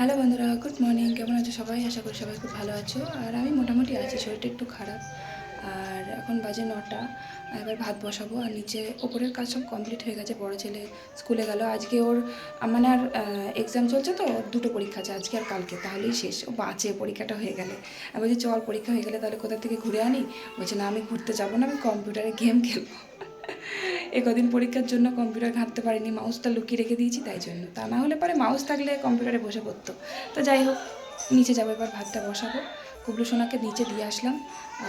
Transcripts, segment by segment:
Hello বন্ধুরা, good morning. কেমন আছো সবাই? আশা করি সবাই খুব ভালো আছো। আর আমি মোটামুটি আছি, শরীরটা একটু খারাপ। আর এখন বাজে নটা। এবার ভাত বসাবো। আর নিচে ওপরের কাজ সব কমপ্লিট হয়ে গেছে। বড় ছেলে স্কুলে গেল। আজকে ওর মানে আর এক্সাম চলছে তো দুটো পরীক্ষা আছে আজকে আর কালকে। তাহলেই শেষ। ও বাঁচে, পরীক্ষাটা হয়ে গেলে। আমি বলছি, চল পরীক্ষা হয়ে গেলে তাহলে কোথা থেকে ঘুরে আনি? বলছে, না, আমি ঘুরতে যাব না, আমি কম্পিউটারে গেম খেলব। এ কদিন পরীক্ষার জন্য কম্পিউটার ঘাঁটতে পারিনি মাউসটা লুকিয়ে রেখে দিয়েছি, তাই জন্য। তা না হলে পরে মাউস থাকলে কম্পিউটারে বসে পড়তো। তো যাই হোক, নিচে যাব, এবার ভাতটা বসাবো। কুবলু সোনাকে নিচে দিয়ে আসলাম।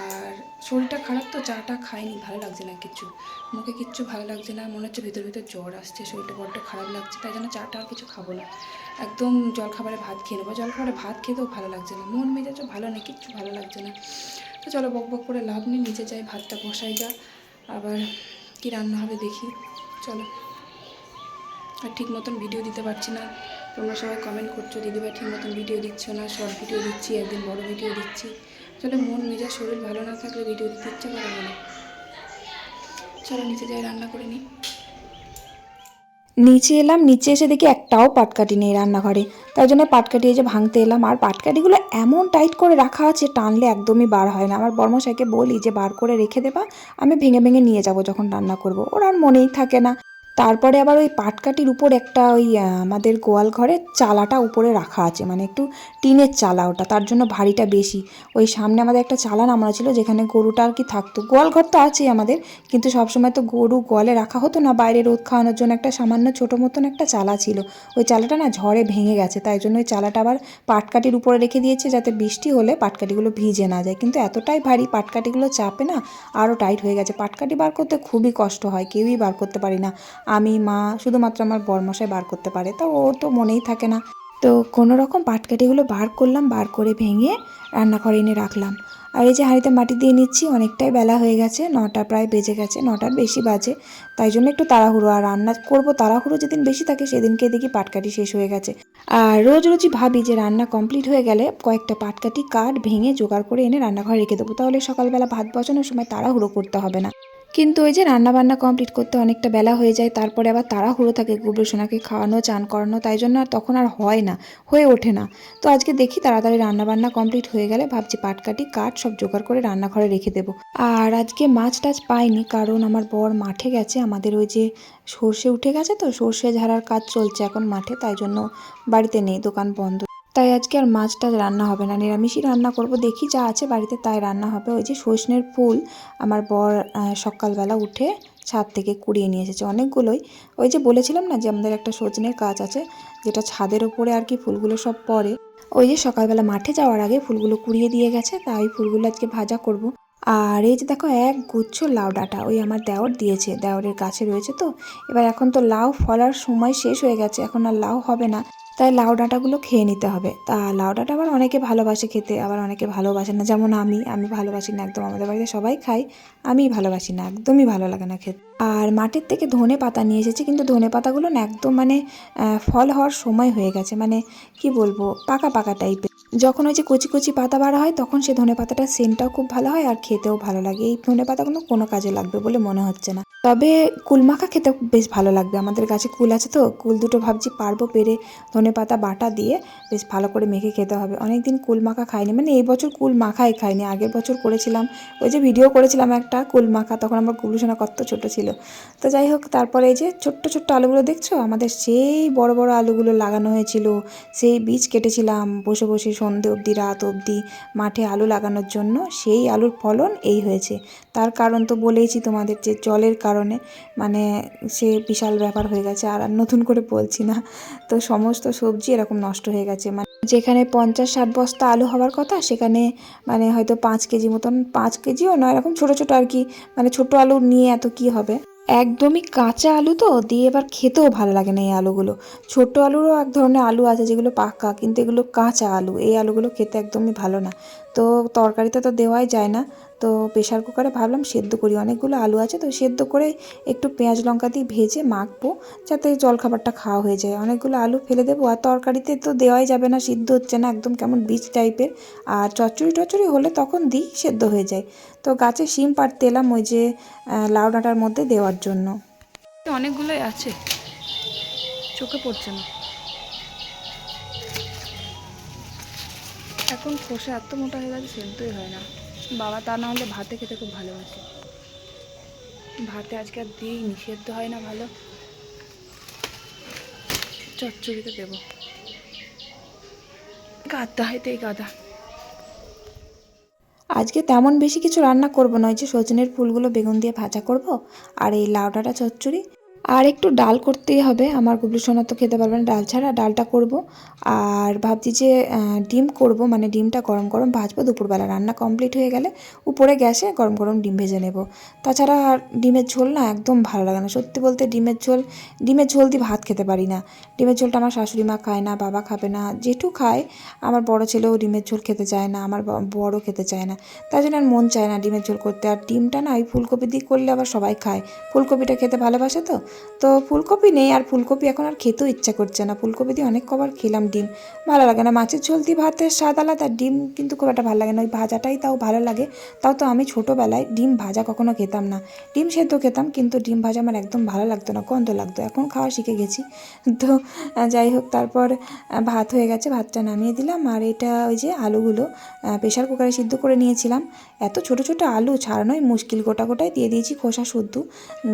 আর শরীরটা খারাপ তো, চাটা খাইনি, ভালো লাগছে না কিচ্ছু। মুখে কিচ্ছু ভালো লাগছে না, মনে হচ্ছে ভিতর ভিতর জ্বর আসছে, শরীরটা বড্ড খারাপ লাগছে, তাই জন্য চাটা আর কিছু খাব না। একদম জলখাবারে ভাত খেয়ে নেব। জলখাবারে ভাত খেতেও ভালো লাগছে না, মন মেজাজও ভালো নেই, কিচ্ছু ভালো লাগছে না। তো চলো বক বক করে লাভ নেই, নিচে যাই, ভাতটা বসাই যা আবার কি রান্না হবে দেখি, চলো। আর ঠিক মতন ভিডিও দিতে পারছি না। তোমরা সবাই কমেন্ট করছ, দিদিভাই ঠিক মতন ভিডিও দিচ্ছ না শর্ট ভিডিও দিচ্ছি, একদিন বড় ভিডিও দিচ্ছি। আসলে মন, মেজাজ, শরীর ভালো না থাকলে ভিডিও দিতে ইচ্ছে করে না। চলো, নিচে যাই, রান্না করে নিই। নিচে এলাম, নিচে এসে দেখি একটাও পাটকাঠি নেই রান্নাঘরে। তাই জন্য পাটকাঠি এই যে ভাঙতে এলাম। আর পাটকাঠিগুলো এমন টাইট করে রাখা আছে, টানলে একদমই বার হয় না। আমার বর্মশাইকে বলি যে, বার করে রেখে দেবা আমি ভেঙে ভেঙে নিয়ে যাব যখন রান্না করব। ওর আর মনেই থাকে না। তারপরে আবার ওই পাটকাঠির উপর একটা ওই আমাদের গোয়াল ঘরে চালাটা উপরে রাখা আছে। মানে একটু টিনের চালা ওটা, তার জন্য ভারীটা বেশি। ওই সামনে আমাদের একটা চালা নামানো ছিল, যেখানে গরুটা আর কি থাকতো। গোয়াল ঘর তো আছেই আমাদের, কিন্তু সবসময় তো গরু গোয়ালে রাখা হতো না, বাইরে রোদ খাওয়ানোর জন্য একটা সামান্য ছোটো মতন একটা চালা ছিল। ওই চালাটা না ঝড়ে ভেঙে গেছে, তাই জন্য ওই চালাটা আবার পাটকাটির উপরে রেখে দিয়েছে, যাতে বৃষ্টি হলে পাটকাঠিগুলো ভিজে না যায়। কিন্তু এতটাই ভারী, পাটকাঠিগুলো চাপে না, আরও টাইট হয়ে গেছে। পাটকাঠি বার করতে খুবই কষ্ট হয়, কেউই বার করতে পারি না। আমি, মা, শুধুমাত্র আমার বরমশাই বার করতে পারে, তা ওর তো মনেই থাকে না। তো কোনো রকম পাটকাঠিগুলো বার করলাম, বার করে ভেঙে রান্নাঘরে এনে রাখলাম। আর এই যে হাঁড়িতে মাটি দিয়ে নিচ্ছি, অনেকটাই বেলা হয়ে গেছে, নটা প্রায় বেজে গেছে, নটার বেশি বাজে। তাই জন্য একটু তাড়াহুড়ো, আর রান্না করব তাড়াহুড়ো যেদিন বেশি থাকে সেদিনকে দেখি পাটকাঠি শেষ হয়ে গেছে। আর রোজ রোজই ভাবি যে রান্না কমপ্লিট হয়ে গেলে কয়েকটা পাটকাঠি কাঠ ভেঙে জোগাড় করে এনে রান্নাঘরে রেখে দেবো। তাহলে সকালবেলা ভাত বসানোর সময় তাড়াহুড়ো করতে হবে না। কিন্তু ওই যে রান্নাবান্না কমপ্লিট করতে অনেকটা বেলা হয়ে যায়, তারপরে আবার তাড়াহুড়ো থাকে গুবলু সোনাকে খাওয়ানো, চান করানো, তাই জন্য আর তখন আর হয় না, হয়ে ওঠে না। তো আজকে দেখি তাড়াতাড়ি রান্নাবান্না কমপ্লিট হয়ে গেলে ভাবছি পাটকাটি কাঠ সব জোগাড় করে রান্নাঘরে রেখে দেবো। আর আজকে মাছ টাছ পাইনি, কারণ আমার বর মাঠে গেছে, আমাদের ওই যে সর্ষে উঠে গেছে তো, সর্ষে ঝাড়ার কাজ চলছে এখন মাঠে, তাই জন্য বাড়িতে নেই, দোকান বন্ধ। তাই আজকে আর মাছ টাছ রান্না হবে না। নিরামিষই রান্না করব, দেখি যা আছে বাড়িতে তাই রান্না হবে। ওই যে সজনের ফুল আমার বর সকালবেলা উঠে ছাদ থেকে কুড়িয়ে নিয়ে এসেছে অনেকগুলোই। ওই যে বলেছিলাম না যে আমাদের একটা সজনের গাছ আছে, যেটা ছাদের ওপরে আর কি ফুলগুলো সব পড়ে। ওই যে সকালবেলা মাঠে যাওয়ার আগে ফুলগুলো কুড়িয়ে দিয়ে গেছে, তাই ফুলগুলো আজকে ভাজা করব। আর এই যে দেখো এক গুচ্ছ লাউ ডাঁটা, ওই আমার দেওর দিয়েছে, দেওরের গাছে রয়েছে তো। এবার এখন তো লাউ ফলার সময় শেষ হয়ে গেছে, এখন আর লাউ হবে না। তাই লাউ ডাঁটাগুলো খেয়ে নিতে হবে। তা লাউ ডাঁটা আবার অনেকে ভালোবাসে খেতে, আবার অনেকে ভালোবাসে না। যেমন আমি আমি ভালোবাসি না একদম। আমাদের বাড়িতে সবাই খাই আমি ভালোবাসি না, একদমই ভালো লাগে না খেতে। আর মাটির থেকে ধনে পাতা নিয়ে এসেছি, কিন্তু ধনে পাতাগুলো না একদম মানে ফল হওয়ার সময় হয়ে গেছে। মানে কি বলব, পাকা পাকা টাইপের যখন ওই যে কচি কচি পাতা বাড়া হয়, তখন সে ধনে পাতাটার সেন্টটাও খুব ভালো হয় আর খেতেও ভালো লাগে। এই ধনে পাতাগুলো কোনো কাজে লাগবে বলে মনে হচ্ছে না। তবে কুল মাখা খেতে বেশ ভালো লাগবে। আমাদের গাছে কুল আছে তো, কুল দুটো ভাবছি পারব পেরে ধনে পাতা বাটা দিয়ে বেশ ভালো করে মেখে খেতে হবে। অনেকদিন কুল মাখা খাইনি। মানে এই বছর কুল মাখাই খাইনি। আগের বছর করেছিলাম, ওই যে ভিডিও করেছিলাম একটা কুল মাখা তখন আমার গুলুসোনা কত ছোট ছিল। তো যাই হোক, তারপরে এই যে ছোট্ট ছোট্ট আলুগুলো দেখছ? আমাদের সেই বড় বড় আলুগুলো লাগানো হয়েছিল। সেই বীজ কেটেছিলাম, বসে বসে সন্ধে অবধি, রাত অবধি মাঠে আলু লাগানোর জন্য সেই আলুর ফলন এই হয়েছে। তার কারণ তো বলেইছি তোমাদের যে জলের কারণে মানে সে বিশাল ব্যাপার হয়ে গেছে, আর আর নতুন করে বলছি না। তো সমস্ত সবজি এরকম নষ্ট হয়ে গেছে। মানে যেখানে পঞ্চাশ ষাট বস্তা আলু হওয়ার কথা, সেখানে মানে হয়তো পাঁচ কেজি মতন, পাঁচ কেজিও নয়, এরকম ছোটো ছোটো আর কি মানে ছোটো আলু নিয়ে এত কি হবে? একদমই কাঁচা আলু তো, দিয়ে এবার খেতেও ভালো লাগে না এই আলুগুলো। ছোট আলুরও এক ধরনের আলু আছে যেগুলো পাকা, কিন্তু এগুলো কাঁচা আলু। এই আলুগুলো খেতে একদমই ভালো না। তো তরকারিতে তো দেওয়াই যায় না। তো প্রেশার কুকারে ভাবলাম সেদ্ধ করি। অনেকগুলো আলু আছে তো সেদ্ধ করে একটু পেঁয়াজ লঙ্কা দিয়ে ভেজে মাখবো, যাতে জলখাবারটা খাওয়া হয়ে যায়। অনেকগুলো আলু ফেলে দেবো। আর তরকারিতে তো দেওয়াই যাবে না, সিদ্ধ হচ্ছে না, একদম কেমন বীজ টাইপের। আর চচ্চড়ি টচ্চড়ি হলে তখন দিই, সেদ্ধ হয়ে যায়। তো গাছে শিম পাড়তে এলাম ওই যে লাউ ডাঁটার মধ্যে দেওয়ার জন্য। অনেকগুলোই আছে। চোখে পড়ছে না। এখন খোসা এত মোটা হয়ে গেছে, সেদ্ধই হয় না। বাবা তা না হলে ভাতে খেতে খুব ভালোবাসে। ভাতে আজকে আর দিইনি, সেদ্ধ হয় না ভালো। চচ্চড়িতে দেবো। গাদা হয় তো এই গাদা। আজকে তেমন বেশি কিছু রান্না করব নয় যে সজনের ফুলগুলো বেগুন দিয়ে ভাজা করব আর এই লাউ ডাঁটা চচ্চড়ি। আর একটু ডাল করতেই হবে। আমার গুবলু সোনা তো খেতে পারবে না, ডাল ছাড়া ডালটা করব। আর ভাবছি যে ডিম করব মানে ডিমটা গরম গরম ভাজবো, দুপুরবেলা রান্না কমপ্লিট হয়ে গেলে উপরে গ্যাসে গরম গরম ডিম ভেজে নেব। তাছাড়া আর ডিমের ঝোল না একদম ভালো লাগে না। সত্যি বলতে ডিমের ঝোল ডিমের ঝোল দিয়ে ভাত খেতে পারি না। ডিমের ঝোলটা আমার শাশুড়ি মা খায় না, বাবা খাবে না জেঠু খায়। আমার বড় ছেলেও ডিমের ঝোল খেতে চায় না, আমার বড় খেতে চায় না। তাই জন্য আর মন চায় না ডিমের ঝোল করতে। আর ডিমটা না ওই ফুলকপি দিয়ে করলে আবার সবাই খায়। ফুলকপিটা খেতে ভালোবাসে তো তো ফুলকপি নেই আর ফুলকপি এখন আর খেতেও ইচ্ছা করছে না। ফুলকপি দিয়ে অনেক কবার খেলাম ডিম। ভালো লাগে না। মাছের ঝোল দিয়ে ভাতের স্বাদ আলাদা। ডিম কিন্তু খুব একটা ভালো লাগে না। ওই ভাজাটাই তাও ভালো লাগে। তাও তো আমি ছোটোবেলায় ডিম ভাজা কখনো খেতাম না। ডিম সেদ্ধ খেতাম কিন্তু ডিম ভাজা আমার একদম ভালো লাগতো না। গন্ধ লাগতো। এখন খাওয়া শিখে গেছি। তো যাই হোক, তারপর ভাত হয়ে গেছে। ভাতটা নামিয়ে দিলাম। আর এটা ওই যে আলুগুলো প্রেশার কুকারে সিদ্ধ করে নিয়েছিলাম। এত ছোট ছোট আলু ছাড়ানোই মুশকিল গোটা গোটাই দিয়ে দিয়েছি খোসা শুদ্ধ।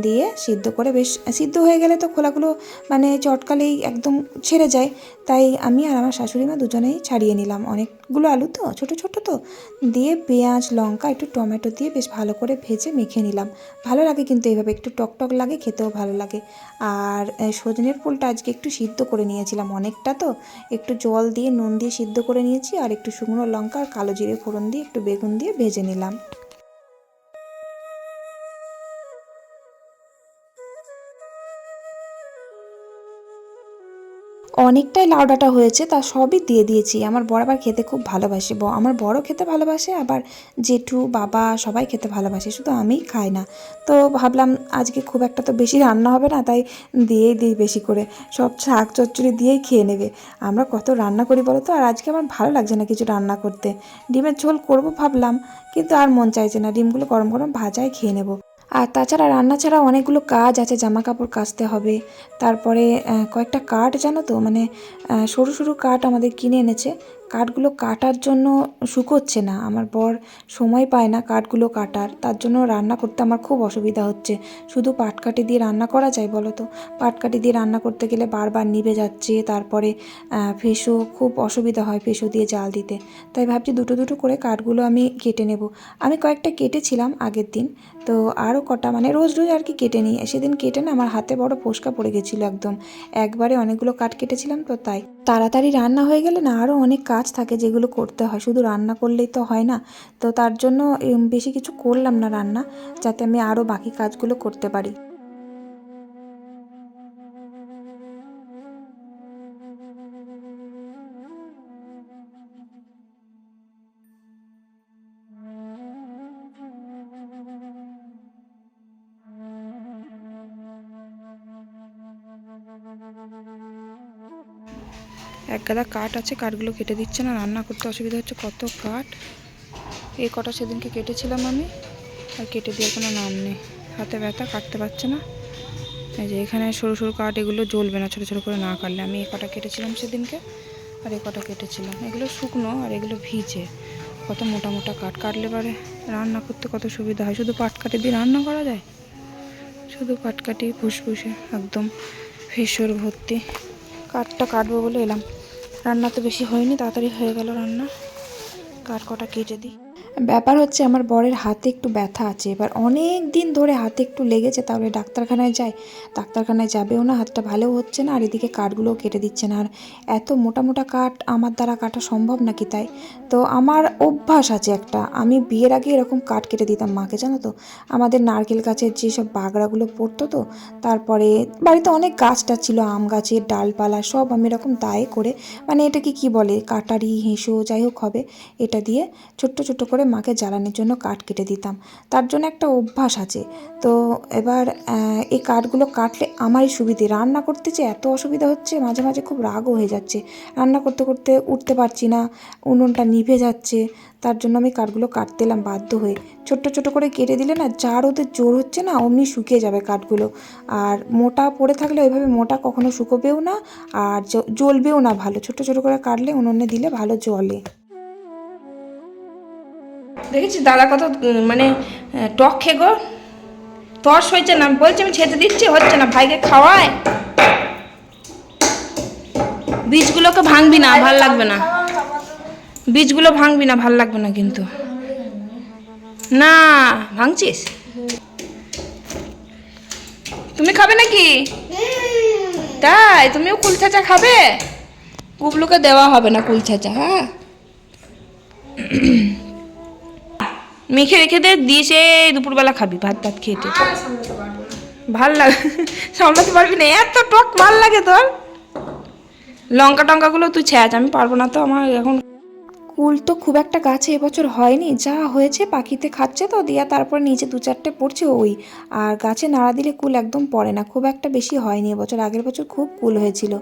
দিয়ে সিদ্ধ করে বেশ, সিদ্ধ হয়ে গেলে তো খোলাগুলো মানে চটকালেই একদম ছেড়ে যায়। তাই আমি আর আমার শাশুড়ি মা দুজনেই ছাড়িয়ে নিলাম। অনেকগুলো আলু তো, ছোট ছোট তো। দিয়ে পেঁয়াজ, লঙ্কা, একটু টমেটো দিয়ে বেশ ভালো করে ভেজে মেখে নিলাম। ভালো লাগে কিন্তু এইভাবে একটু টক টক লাগে, খেতেও ভালো লাগে। আর সজনের ফুলটা আজকে একটু সিদ্ধ করে নিয়েছিলাম অনেকটা তো। একটু জল দিয়ে, নুন দিয়ে সিদ্ধ করে নিয়েছি। আর একটু শুকনো লঙ্কা আর কালো জিরে ফোড়ন দিয়ে, একটু বেগুন দিয়ে ভেজে নিলাম। নিলাম অনেকটাই লাউ ডাঁটা হয়েছে, তা সবই দিয়ে দিয়েছি। আমার বড় আবার খেতে খুব ভালোবাসে। আমার বড় খেতে ভালোবাসে, আবার জেঠু, বাবা সবাই খেতে ভালোবাসে, শুধু আমিই খাই না। তো ভাবলাম আজকে খুব একটা তো বেশি রান্না হবে না, তাই দিয়েই দিই বেশি করে। সব শাক চচ্চড়ি দিয়েই খেয়ে নেবে। আমরা কত রান্না করি বলো তো? আর আজকে আমার ভালো লাগছে না কিছু রান্না করতে। ডিমের ঝোল করব ভাবলাম, কিন্তু আর মন চাইছে না। ডিমগুলো গরম গরম ভাজায় খেয়ে নেব। আর তাছাড়া রান্না ছাড়া অনেকগুলো কাজ আছে জামা কাপড় কাচতে হবে। তারপরে কয়েকটা কাঠ জানো তো? মানে সরু সরু কাঠ আমাদের কিনে এনেছে। কাঠগুলো কাটার জন্য শুকোচ্ছে না। আমার বর সময় পায় না কাঠগুলো কাটার। তার জন্য রান্না করতে আমার খুব অসুবিধা হচ্ছে। শুধু পাটকাঠি দিয়ে রান্না করা যায় বলো তো? পাটকাঠি দিয়ে রান্না করতে গেলে বারবার নিভে যাচ্ছে, তারপরে ফেসো, খুব অসুবিধা হয় ফেসো দিয়ে জাল দিতে। তাই ভাবছি দুটো দুটো করে কাঠগুলো আমি কেটে নেব। আমি কয়েকটা কেটেছিলাম আগের দিন। তো আরও কটা মানে রোজ রোজ আর কি কেটে নিই। সেদিন কেটে না আমার হাতে বড় ফোসকা পড়ে গেছিল একদম। একবারে অনেকগুলো কাঠ কেটেছিলাম তো তাই। তাড়াতাড়ি রান্না হয়ে গেলে না আরও অনেক কাজ থাকে যেগুলো করতে হয়। শুধু রান্না করলেই তো হয় না। তো তার জন্য বেশি কিছু করলাম না রান্না, যাতে আমি আরও বাকি কাজগুলো করতে পারি। এক গাদা কাঠ আছে, কাঠগুলো কেটে দিচ্ছে না, রান্না করতে অসুবিধা হচ্ছে, কত কাঠ? এই কটা সেদিনকে কেটেছিলাম আমি, আর কেটে দেওয়ার কোনো নাম নেই। হাতে ব্যথা, কাটতে পারছে না। এই যে এখানে সরু সরু কাঠ, এগুলো জ্বলবে না, ছোটো ছোটো করে না কাটলে। আমি এই কটা কেটেছিলাম সেদিনকে, আর এই কটা কেটেছিলাম। এগুলো শুকনো আর এগুলো ভিজে। কত মোটা মোটা কাঠ কাটলে পারে। রান্না করতে কত সুবিধা হয়। শুধু পাট কাঠি দিয়ে রান্না করা যায়? শুধু পাটকাটি ফুসফুসে, একদম ফেসর ভর্তি। কাঠটা কাটবো বলে এলাম। রান্না তো বেশি হয়নি তাড়াতাড়ি হয়ে গেল রান্না। কার কটা কেটে দিই? ব্যাপার হচ্ছে আমার বরের হাতে একটু ব্যথা আছে। এবার অনেক দিন ধরে হাতে একটু লেগেছে, তাহলে ডাক্তারখানায় যায় ডাক্তারখানায় যাবেও না, হাতটা ভালোও হচ্ছে না, আর এদিকে কাঠগুলোও কেটে দিচ্ছে না। আর এত মোটা মোটা কাঠ আমার দ্বারা কাটা সম্ভব নাকি তাই? তো আমার অভ্যাস আছে একটা। আমি বিয়ের আগে এরকম কাঠ কেটে দিতাম মাকে, জানো তো? আমাদের নারকেল গাছের যেসব বাগড়াগুলো পড়তো তো, তারপরে বাড়িতে অনেক গাছ টাছ ছিল, আম গাছের ডালপালা সব আমি এরকম দায়ে করে মানে এটাকে কি বলে, কাটারি, হেঁসো, যাই হোক হবে, এটা দিয়ে ছোট্ট ছোট্ট করে মাকে জ্বালানির জন্য কাঠ কেটে দিতাম। তার জন্য একটা অভ্যাস আছে। তো এবার এই কাঠগুলো কাটলে আমারই সুবিধে। রান্না করতে যে এত অসুবিধা হচ্ছে, মাঝে মাঝে খুব রাগও হয়ে যাচ্ছে। রান্না করতে করতে উঠতে পারছি না, উনুনটা নিভে যাচ্ছে। তার জন্য আমি কাঠগুলো কাটতে এলাম বাধ্য হয়ে। ছোট্ট ছোট করে কেটে দিলে না, যার ওদের জোর হচ্ছে না, অমনি শুকিয়ে যাবে কাঠগুলো। আর মোটা পড়ে থাকলে ওইভাবে মোটা কখনো শুকোবেও না, আর জ্বলবেও না ভালো। ছোট ছোট করে কাটলে উনুনে দিলে ভালো জ্বলে। দেখেছিস দাদা কত মানে টক খে গো তর্স হয়েছে না বলছি আমি ছেড়ে দিচ্ছি হচ্ছে না ভাইকে খাওয়ায়। বীজগুলোকে ভাঙবি না ভালো লাগবে না। বীজগুলো ভাঙবি না ভালো লাগবে না কিন্তু। না ভাঙছিস? তুমি খাবে নাকি? তাই তুমিও কুল চাচা খাবে? কুবলুকে দেওয়া হবে না কুল চাচা হ্যাঁ? মেখে রেখে দে দিয়ে সে দুপুরবেলা খাবি ভাত টাত খেয়ে টেয়ে। ভালো লাগে সামলাতে পারবি না এত টক ভালো লাগে তোর। লঙ্কা টঙ্কাগুলো তুই ছ্যাঁচ আমি পারব না তো আমার এখন। কুল তো খুব একটা গাছে এবছর হয়নি যা হয়েছে পাখিতে খাচ্ছে তো দিয়া তারপর নিচে দু চারটে পড়ছে ওই। আর গাছে নাড়া দিলে কুল একদম পড়ে না খুব একটা বেশি হয়নি এবছর আগের বছর খুব কুল হয়েছিল।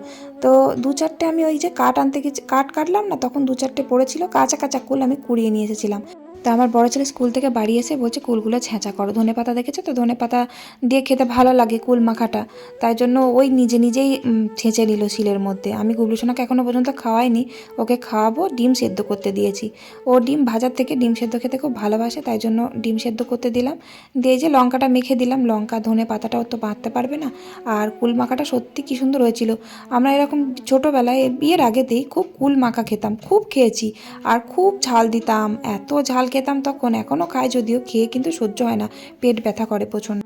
তো দু চারটে আমি ওই যে কাঠ আনতে গেছি কাঠ কাটলাম না তখন দু চারটে পড়েছিল কাঁচা কাঁচা কুল আমি কুড়িয়ে নিয়ে এসেছিলাম। তা আমার বড় ছেলে স্কুল থেকে বাড়ি এসে বলছে, কুলগুলো ছেঁচা করো। ধনে পাতা দেখেছ তো? ধনে পাতা দিয়ে খেতে ভালো লাগে কুল মাখাটা। তাই জন্য ওই নিজে নিজেই ছেঁচে নিল শিলের মধ্যে। আমি গুবলুসোনাকে এখনও পর্যন্ত খাওয়াইনি। ওকে খাওয়াবো, ডিম সেদ্ধ করতে দিয়েছি। ও ডিম ভাজার থেকে ডিম সেদ্ধ খেতে খুব ভালোবাসে, তাই জন্য ডিম সেদ্ধ করতে দিলাম। দিয়ে যে লঙ্কাটা মেখে দিলাম, লঙ্কা, ধনে পাতাটাও তো বাঁধতে পারবে না। আর কুল মাখাটা সত্যি কী সুন্দর হয়েছিল। আমরা এরকম ছোটোবেলায় বিয়ের আগেতেই খুব কুল মাখা খেতাম, খুব খেয়েছি। আর খুব ঝাল দিতাম, এত ঝাল খেতাম তখন। এখনও খাই যদিও খেয়ে কিন্তু সহ্য হয় না। পেট ব্যথা করে প্রচণ্ড।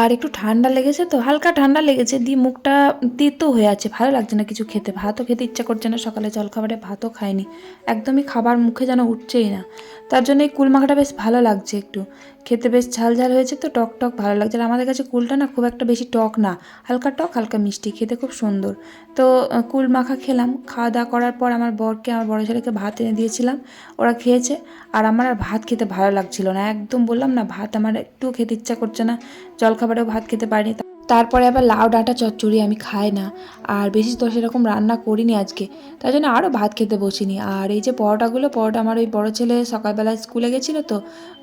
আর একটু ঠান্ডা লেগেছে তো, হালকা ঠান্ডা লেগেছে, দিয়ে মুখটা তেতো হয়ে আছে, ভালো লাগছে না কিছু খেতে। ভাতও খেতে ইচ্ছা করছে না, সকালে জলখাবারে ভাতও খাইনি। একদমই খাবার মুখে যেন উঠছেই না। তার জন্য এই কুল মাখাটা বেশ ভালো লাগছে একটু। খেতে বেশ ঝাল ঝাল হয়েছে তো, টক টক ভালো লাগছে। আর আমাদের কাছে কুলটা না খুব একটা বেশি টক না, হালকা টক, হালকা মিষ্টি, খেতে খুব সুন্দর। তো কুল মাখা খেলাম। খাওয়া দাওয়া করার পর আমার বরকে, আমার বড় ছেলেকে ভাত এনে দিয়েছিলাম, ওরা খেয়েছে। আর আমার আর ভাত খেতে ভালো লাগছিল না। একদম বললাম না, ভাত আমার একটু খেতে ইচ্ছা করছে না। জলখাবারেও ভাত খেতে পারিনি। তারপরে আবার লাউ, ডাঁটা, চচ্চড়ি আমি খাই না। আর বেশি তো সেরকম রান্না করিনি আজকে। তাই জন্য আরও ভাত খেতে বসিনি। আর এই যে পরোটাগুলো, পরোটা আমার ওই বড়ো ছেলে সকালবেলা স্কুলে গেছিল তো,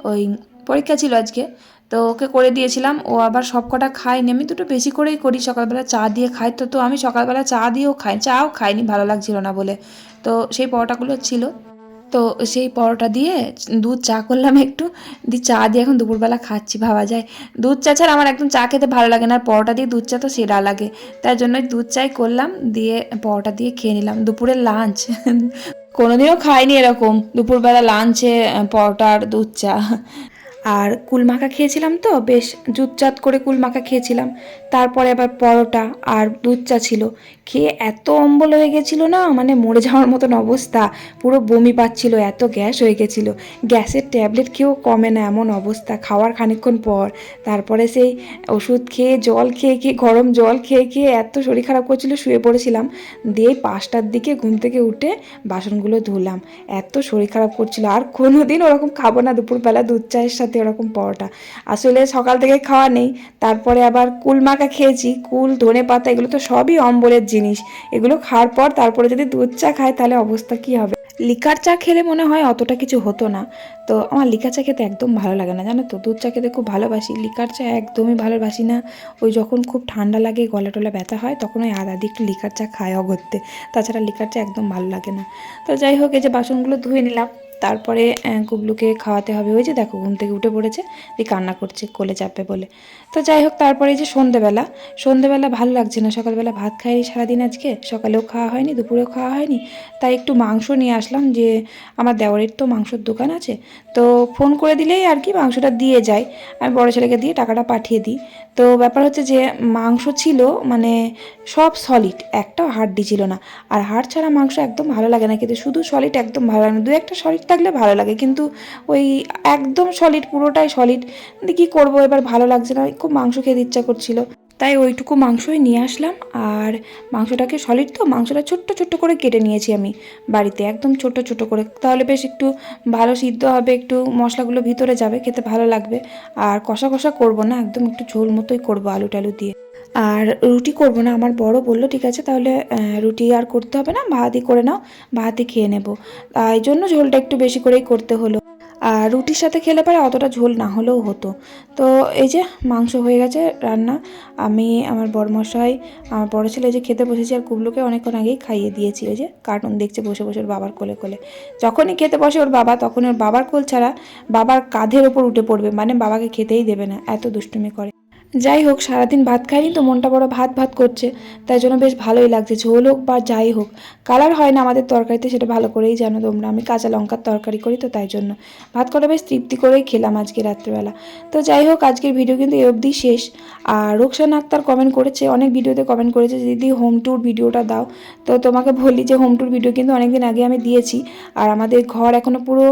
ওই পরীক্ষা ছিল আজকে। তো ওকে করে দিয়েছিলাম। ও আবার সব কটা খায়নি। আমি দুটো বেশি করেই করি। সকালবেলা চা দিয়ে খাই। তো তো আমি সকালবেলা চা দিয়েও খাই, চাও খাইনি, ভালো লাগছিল না বলে। তো সেই পরোটাগুলো ছিল। তো সেই পরোটা দিয়ে দুধ চা করলাম একটু। দিয়ে চা দিয়ে এখন দুপুরবেলা খাচ্ছি, ভাবা যায়। দুধ চা ছাড়া আমার একদম চা খেতে ভালো লাগে না। আর পরোটা দিয়ে দুধ চা তো সেরা লাগে। তার জন্য দুধ চাই করলাম, দিয়ে পরোটা দিয়ে খেয়ে নিলাম। দুপুরের লাঞ্চ কোনোদিনও খাইনি এরকম। দুপুরবেলা লাঞ্চে পরোটা আর দুধ চা। আর কুল মাখা খেয়েছিলাম তো, বেশ জুতজাত করে কুল মাখা খেয়েছিলাম। তারপরে আবার পরোটা আর দুধ চা ছিল। খেয়ে এত অম্বল হয়ে গেছিল না মানে মরে যাওয়ার মতন অবস্থা। পুরো বমি পাচ্ছিল, এত গ্যাস হয়ে গেছিল। গ্যাসের ট্যাবলেট খেয়েও কমে না এমন অবস্থা, খাওয়ার খানিকক্ষণ পর। তারপরে সেই ওষুধ খেয়ে, জল খেয়ে খেয়ে, গরম জল খেয়ে খেয়ে এত শরীর খারাপ করছিল, শুয়ে পড়েছিলাম। দিয়ে পাঁচটার দিকে ঘুম থেকে উঠে বাসনগুলো ধুলাম। এত শরীর খারাপ করছিল, আর কোনো দিন ওরকম খাব না দুপুরবেলা দুধ চায়ের সাথে। ওরকম পরোটা। আসলে সকাল থেকে খাওয়া নেই, তারপরে আবার কুল মাখা খেয়েছি, কুল, ধনে পাতা, এগুলো তো সবই অম্বলের জিনিস। এগুলো খাওয়ার পর তারপরে যদি দুধ চা খায় তাহলে অবস্থা কি হবে? লিকার চা খেলে মনে হয় অতটা কিছু হতো না। তো আমার লিকার চা খেতে একদম ভালো লাগে না, জানো তো? দুধ চা খেতে খুব ভালোবাসি। লিকার চা একদমই ভালোবাসি না। ওই যখন খুব ঠান্ডা লাগে, গলা টলা ব্যথা হয়, তখন ওই আদা দিয়ে একটু লিকার চা খায় অগত্যে। তাছাড়া লিকার চা একদম ভালো লাগে না। তো যাই হোক, এই যে বাসনগুলো ধুয়ে নিলাম। তারপরে আহ, গুবলুকে খাওয়াতে হবে। ওই যে দেখো ঘুম থেকে উঠে পড়েছে দিয়ে কান্না করছে কোলে চাপবে বলে। তো যাই হোক তারপরে যে সন্ধেবেলা সন্ধেবেলা ভালো লাগছে না। সকালবেলা ভাত খাইনি সারাদিন আজকে সকালেও খাওয়া হয়নি দুপুরেও খাওয়া হয়নি। তাই একটু মাংস নিয়ে আসলাম যে আমার দেওয়ারের তো মাংসর দোকান আছে। তো ফোন করে দিলেই আর কি মাংসটা দিয়ে যায়। আমি বড় ছেলেকে দিয়ে টাকাটা পাঠিয়ে দিই। তো ব্যাপার হচ্ছে যে মাংস ছিল মানে সব সলিড একটাও হাড্ডি ছিল না। আর হাড় ছাড়া মাংস একদম ভালো লাগে না কিন্তু শুধু সলিড একদম ভালো লাগে না। দু একটা সলিড থাকলে ভালো লাগে, কিন্তু ওই একদম সলিড পুরোটাই সলিড কী করব? এবার ভালো লাগছে না। খুব মাংস খেতে ইচ্ছা করছিল। তাই ওইটুকু মাংসই নিয়ে আসলাম। আর মাংসটাকে সলিড তো, মাংসটা ছোট্ট ছোট্ট করে কেটে নিয়েছি আমি বাড়িতে, একদম ছোট ছোট করে। তাহলে বেশ একটু ভালো সিদ্ধ হবে, একটু মশলাগুলো ভিতরে যাবে, খেতে ভালো লাগবে। আর কষা কষা করব না, একদম একটু ঝোল মতোই করব আলু টালু দিয়ে। আর রুটি করব না, আমার বড় বলল, ঠিক আছে, তাহলে রুটি আর করতে হবে না, ভাতই করে নাও, ভাতই খেয়ে নেব। তাই জন্য ঝোলটা একটু বেশি করেই করতে হলো। আর রুটির সাথে খেলে পারে অতটা ঝোল না হলেও হতো। তো এই যে মাংস হয়ে গেছে রান্না, আমি আমার বরমশাই, আমার বড় ছেলে যে খেতে বসেছি আর কুবলুকে অনেকক্ষণ আগেই খাইয়ে দিয়েছি। ওই যে কার্টুন দেখছে বসে বসে ওর বাবার কোলে কোলে। যখনই খেতে বসে ওর বাবা তখন ওর বাবার কোল ছাড়া বাবার কাঁধের ওপর উঠে পড়বে। মানে বাবাকে খেতেই দেবে না, এত দুষ্টুমি করে। যাই হোক, সারাদিন ভাত খাইনি তো মনটা বড় ভাত ভাত করছে, তাই জন্য বেশ ভালোই লাগছে, ঝোল হোক বা যাই হোক। কালার হয় না আমাদের তরকারিতে, সেটা ভালো করেই জানো তোমরা। আমি কাঁচা লঙ্কার তরকারি করি তো তাই জন্য। ভাত করে বেশ তৃপ্তি করেই খেলাম আজকে রাত্রেবেলা। তো যাই হোক, আজকের ভিডিও কিন্তু এ অবধি শেষ। আর রোকসান আক্তার কমেন্ট করেছে, অনেক ভিডিওতে কমেন্ট করেছে দিদি হোম ট্যুর ভিডিওটা দাও। তো তোমাকে বলি যে হোম ট্যুর ভিডিও কিন্তু অনেকদিন আগে আমি দিয়েছি। আর আমাদের ঘর এখনও পুরো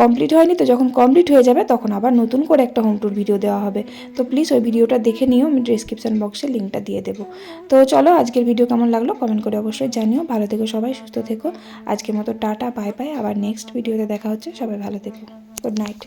কমপ্লিট হয়নি তো, যখন কমপ্লিট হয়ে যাবে, তখন আবার নতুন করে একটা হোম ট্যুর ভিডিও দেওয়া হবে। তো প্লিজ ওই ভিডিওটা দেখে নিও, আমি ডিসক্রিপশান বক্সে লিঙ্কটা দিয়ে দেবো। তো চলো আজকের ভিডিও কেমন লাগল কমেন্ট করে অবশ্যই জানিও। ভালো থেকো সবাই, সুস্থ থেকো। আজকের মতো টাটা বাই বাই আবার নেক্সট ভিডিওতে দেখা হচ্ছে। সবাই ভালো থেকো। Good night